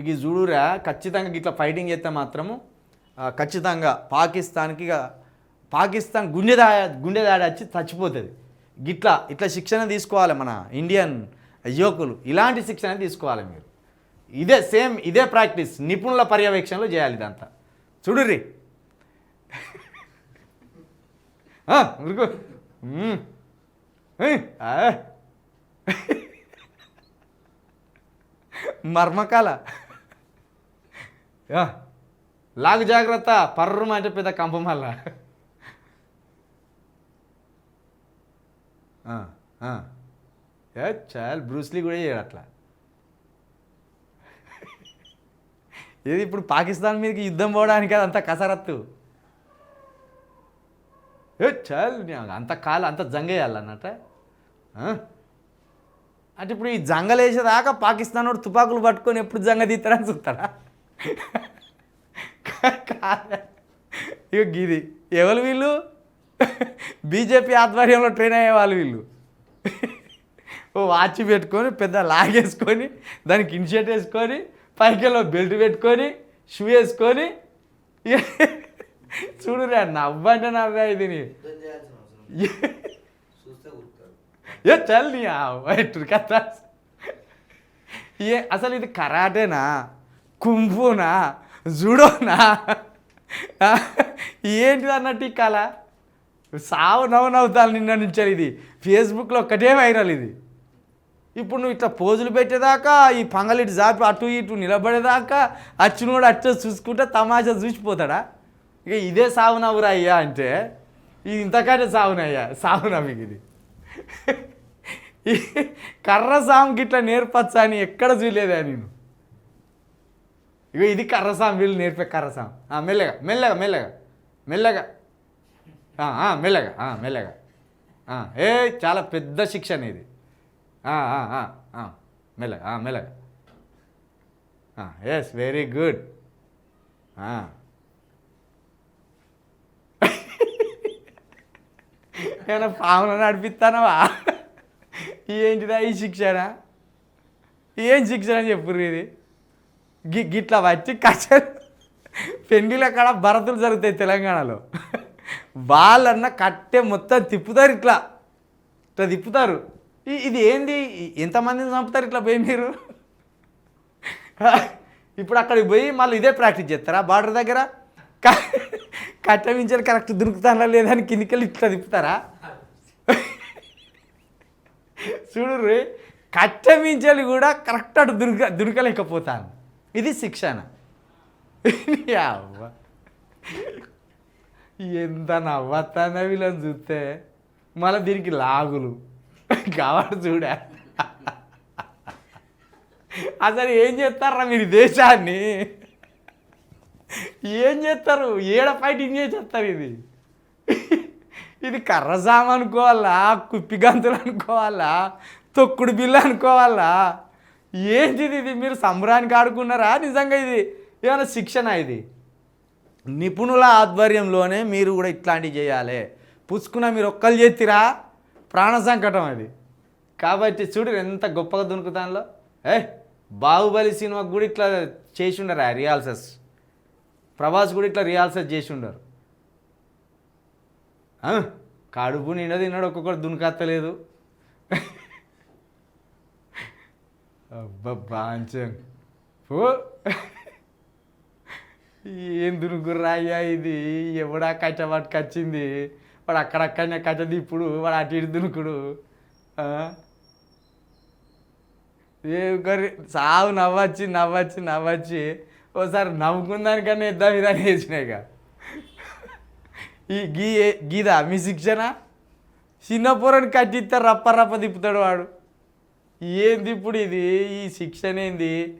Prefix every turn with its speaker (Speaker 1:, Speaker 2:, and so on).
Speaker 1: ఇక చూడురా ఖచ్చితంగా ఇట్లా ఫైటింగ్ చేస్తే మాత్రము ఖచ్చితంగా పాకిస్తాన్కి ఇక పాకిస్తాన్ గుండె దా గుండె దాడి వచ్చి చచ్చిపోతుంది. గిట్లా ఇట్లా శిక్షణ తీసుకోవాలి మన ఇండియన్ యువకులు. ఇలాంటి శిక్షణ తీసుకోవాలి మీరు. ఇదే సేమ్ ఇదే ప్రాక్టీస్ నిపుణుల పర్యవేక్షణలో చేయాలి ఇదంతా. చూడుర్రి. ఉరుకు. మర్మకాల. లాగు జాగ్రత్త పర్రు అంటే పెద్ద కంప మళ్ళా బ్రూస్లీ కూడా చేయడు అట్లా. ఇది ఇప్పుడు పాకిస్తాన్ మీదకి యుద్ధం పోవడానికి అంత కసరత్తు. ఏ చాలు అంత కాలు అంత జంగేయాలన్నట అంటే ఇప్పుడు ఈ జంగలేసేదాకా పాకిస్తాన్ వాడు తుపాకులు పట్టుకొని ఎప్పుడు జంగ తీస్తారని చూస్తాడా? కాదా? ఇక గిది. ఎవరు వీళ్ళు? బీజేపీ ఆధ్వర్యంలో ట్రైన్ అయ్యే వాళ్ళు వీళ్ళు. ఓ వాచ్ పెట్టుకొని పెద్ద లాగేసుకొని దానికి ఇన్షర్ట్ వేసుకొని పైకెళ్ళో బెల్ట్ పెట్టుకొని షూ వేసుకొని చూడు రా నవ్వంటే నవ్వా ఇది ఏ చల్ నీ కదా ఏ అసలు ఇది కరాటేనా? కుంఫునా జుడోనా? ఆ, ఏంటిది అన్నట్టు ఈ కళ? సావు నవ్వు నవ్వుతాను నిన్న నుంచి ఇది. ఫేస్బుక్లో ఒక్కటే వైరల్ ఇది. ఇప్పుడు నువ్వు ఇట్లా పోజులు పెట్టేదాకా ఈ పంగలిటి జాపి అటు ఇటు నిలబడేదాకా అచ్చినోడు అట్ట చూసుకుంటే తమాషా చూసిపోతాడా ఇక ఇదే సావు నవ్వురా అయ్యా అంటే ఇది ఇంతకంటే సావునయ్యా సావు నవ్వుకి ఇది. కర్ర సాంగ్ ఇట్లా నేర్పచ్చా అని ఎక్కడ చూడలేదా నేను? ఇగో ఇది కర్రసాం వీళ్ళు నేర్పే కర్రసాం. మెల్లగా మెల్లగా మెల్లగా మెల్లగా. మెల్లగా మెల్లగా. ఏ చాలా పెద్ద శిక్షణ ఇది. మెల్లగా మెల్లగా. ఎస్ వెరీ గుడ్ ఏమైనా పాములను నడిపిస్తానవా? ఏంటిదా ఈ శిక్షణ? ఏం శిక్షణ చెప్పుర్రు ఇది? గి గిట్లా వచ్చి కచ్చలు పెండిల కాడ భరతులు జరుగుతాయి తెలంగాణలో. వాళ్ళన్న కట్టె మొత్తం తిప్పుతారు ఇట్లా. ఇట్లా తిప్పుతారు. ఇది ఏంది? ఎంతమందిని చంపుతారు ఇట్లా పోయి మీరు? ఇప్పుడు అక్కడికి పోయి మళ్ళీ ఇదే ప్రాక్టీస్ చేస్తారా? బార్డర్ దగ్గర? కట్టమించారు కరెక్ట్ మించాలి కరెక్ట్ దొరుకుతానా లేదని కిందికెళ్ళి ఇట్లా తిప్పుతారా? చూడు రే కూడా కరెక్ట్ అటు దుర్క దుర్కలేకపోతాను ఇది శిక్షణ. అవ్వ. ఎంత నవ్వతాన వీళ్ళని చూస్తే. మళ్ళీ దీనికి లాగులు. కావాలి చూడ. అసలు ఏం చేస్తారా మీరు దేశాన్ని? ఏం చేస్తారు? ఏడ ఫైటింగ్ చేసేస్తారు ఇది? ఇది కర్రజామ అనుకోవాలా? కుప్పిగంతులు అనుకోవాలా? తొక్కుడు బిల్లు అనుకోవాలా? ఏంటిది ఇది? మీరు సంబరానికి ఆడుకున్నారా? నిజంగా ఇది ఏమైనా శిక్షణ ఇది? నిపుణుల ఆధ్వర్యంలోనే మీరు కూడా ఇట్లాంటివి చేయాలి. పుచ్చుకున్న మీరు ఒక్కరు చేతిరా? ప్రాణ సంకటం అది. కాబట్టి చూడు ఎంత గొప్పగా దునుకుతానులో ఏ బాహుబలి సినిమాకి కూడా ఇట్లా చేసి ఉండరు రియాల్సెస్? ప్రభాస్ కూడా ఇట్లా రియాల్సెస్ చేసి ఉండరు కడుపు నిండా తిన్నాడు ఒక్కొక్కడు దునకత్తలేదు. అబ్బబ్బా అంచన్. ఓ ఏం ఇది? ఎవడా కచ్చ పట్టుకొచ్చింది? వాడు అక్కడక్కడనే కచ్చ దిప్పుడు వాడు అటు ఇటు దునుకుడు. ఏ సావు నవ్వచ్చి నవ్వచ్చి నవ్వచ్చి ఓసారి నవ్వుకుందానికన్నా ఇద్దాం ఇదని వేసినాయిగా ఈ గీ గీదా మీ శిక్షణ? చిన్న పొరని కట్టిస్తే రప్ప రప్ప తిప్పుతాడు వాడు. ఏంది ఇప్పుడు ఇది? ఈ శిక్షణ ఏంది?